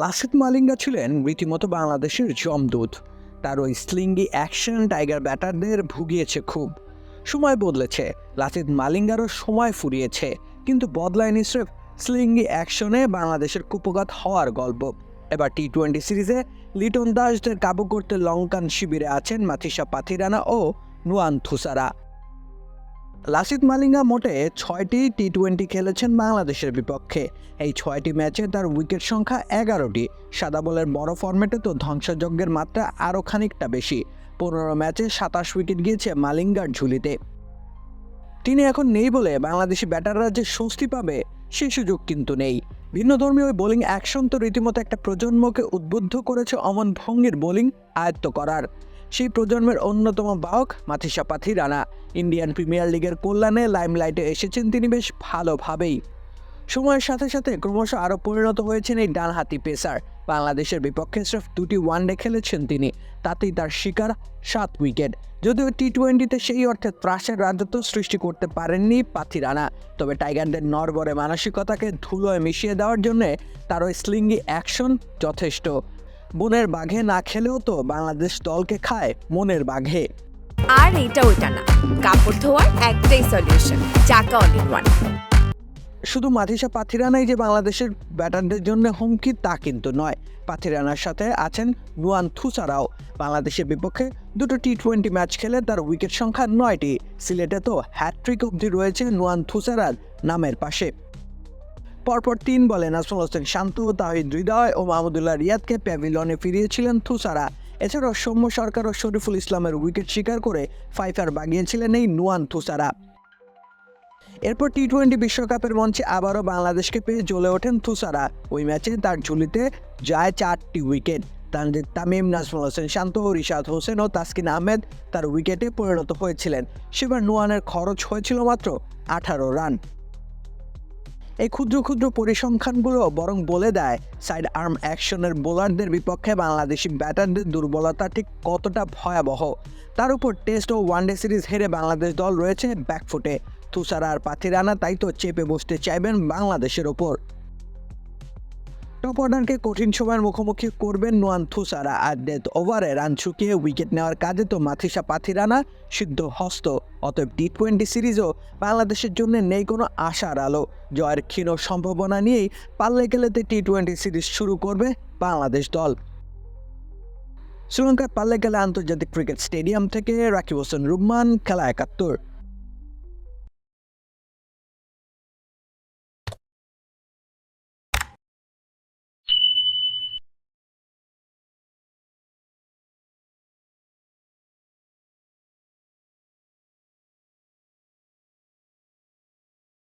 লাসিত মালিঙ্গা ছিলেন রীতিমতো বাংলাদেশের জমদূত। তার ওই স্লিঙ্গি অ্যাকশন টাইগার ব্যাটারদের ভুগিয়েছে খুব। সময় বদলেছে লাসিত মালিঙ্গারও সময় ফুরিয়েছে, কিন্তু বদলায়নি স্রেফ স্লিঙ্গি অ্যাকশনে বাংলাদেশের কুপঘাত হওয়ার গল্প। এবার টি টোয়েন্টি সিরিজে লিটন দাসদের কাবু করতে লঙ্কান শিবিরে আছেন মাথিসা পাথিরানা ও নুয়ান থুসারা। লাসিত মালিঙ্গা মোটে ছয়টি টি টোয়েন্টি খেলেছেন বাংলাদেশের বিপক্ষে। এই ছয়টি ম্যাচে তার উইকেট সংখ্যা এগারোটি। সাদা বলের বড় ফরম্যাটে তো ধ্বংসযজ্ঞের মাত্রা আরও খানিকটা বেশি। পনেরো ম্যাচে সাতাশ উইকেট গিয়েছে মালিঙ্গার ঝুলিতে। তিনি এখন নেই বলে বাংলাদেশি ব্যাটাররা যে স্বস্তি পাবে, সে সুযোগ কিন্তু নেই। ভিন্নধর্মী ওই বোলিং অ্যাকশন তো রীতিমতো একটা প্রজন্মকে উদ্বুদ্ধ করেছে অমন ভঙ্গির বোলিং আয়ত্ত করার। সেই প্রজন্মের অন্যতম বাহক Matheesha Pathirana. Indian Premier লিগের কল্যাণে লাইমলাইটে এসেছেন তিনি বেশ ভালোভাবেই। সময়ের সাথে সাথে ক্রমশ আরও পরিণত হয়েছেন এই ডানহাতি পেসার। বাংলাদেশের বিপক্ষে স্রেফ দুটি ওয়ানডে খেলেছেন তিনি, তাতেই তার শিকার সাত উইকেট। যদিও টি টোয়েন্টিতে সেই অর্থে ত্রাসের রাজত্ব সৃষ্টি করতে পারেননি পাথি রানা, তবে টাইগারদের নরবরে মানসিকতাকে ধুলোয় মিশিয়ে দেওয়ার জন্যে তার ওই স্লিঙ্গি অ্যাকশন যথেষ্ট। বনের বাঘে না খেলেও তো বাংলাদেশ দলকে খায় মনের বাঘে। আর এটা ওইটা না। কাপড় ধোয়ার একটাই সলিউশন চাকা অল ইন ওয়ান শুধু মাথিসা পাথিরানাই যে বাংলাদেশের ব্যাটারদের জন্য হুমকি তা কিন্তু নয়। পাথিরানার সাথে আছেন নুয়ান থুসারাও বাংলাদেশের বিপক্ষে দুটো টি টোয়েন্টি ম্যাচ খেলে তার উইকেট সংখ্যা নয়টি। সিলেটে তো হ্যাট্রিক অবধি রয়েছে নুয়ান থুসারার নামের পাশে। পরপর তিন বলে নাজমুল হোসেন শান্ত, তাহিদ হৃদয় ও মাহমুদুল্লাহ রিয়াদকে প্যাভিলনে ফিরিয়েছিলেন থুসারা। এছাড়াও সৌম্য সরকার ও শরীফুল ইসলামের উইকেট শিকার করে ফাইফার বাগিয়েছিলেন এই নুয়ান থুসারা। এরপর টি টোয়েন্টি বিশ্বকাপের মঞ্চে আবারও বাংলাদেশকে পেয়ে জ্বলে ওঠেন থুসারা। ওই ম্যাচে তার ঝুলিতে যায় চারটি উইকেট। তানজিদ তামিম, নাজমুল হোসেন শান্ত, রিশাদ হোসেন ও তাসকিন আহমেদ তার উইকেটে পরিণত হয়েছিলেন। সেবার নুয়ানের খরচ হয়েছিল মাত্র আঠারো রান। এই ক্ষুদ্র ক্ষুদ্র পরিসংখ্যানগুলো বরং বলে দেয়, সাইড আর্ম অ্যাকশনের বোলারদের বিপক্ষে বাংলাদেশি ব্যাটারদের দুর্বলতা ঠিক কতটা ভয়াবহ। তার উপর টেস্ট ও ওয়ানডে সিরিজ হেরে বাংলাদেশ দল রয়েছে ব্যাকফুটে। তুষার আর পাথিরানা তাই তো চেপে বসতে চাইবেন বাংলাদেশের ওপর। টপ অর্ডারকে কঠিন সময়ের মুখোমুখি করবেন নোয়ান থুসারা আর ডেথ ওভারে রান চুকিয়ে উইকেট নেওয়ার কাজে তো মাথিসা পাথিরানা সিদ্ধ হস্ত। অতএব টি টোয়েন্টি সিরিজও বাংলাদেশের জন্য নেই কোনো আশার আলো। জয়ের ক্ষীণ সম্ভাবনা নিয়েই পাল্লে গেলেতে টি টোয়েন্টি সিরিজ শুরু করবে বাংলাদেশ দল। শ্রীলঙ্কার পাল্লে গেলে আন্তর্জাতিক ক্রিকেট স্টেডিয়াম থেকে রাকিব হোসেন রুম্মান, খেলা একাত্তর।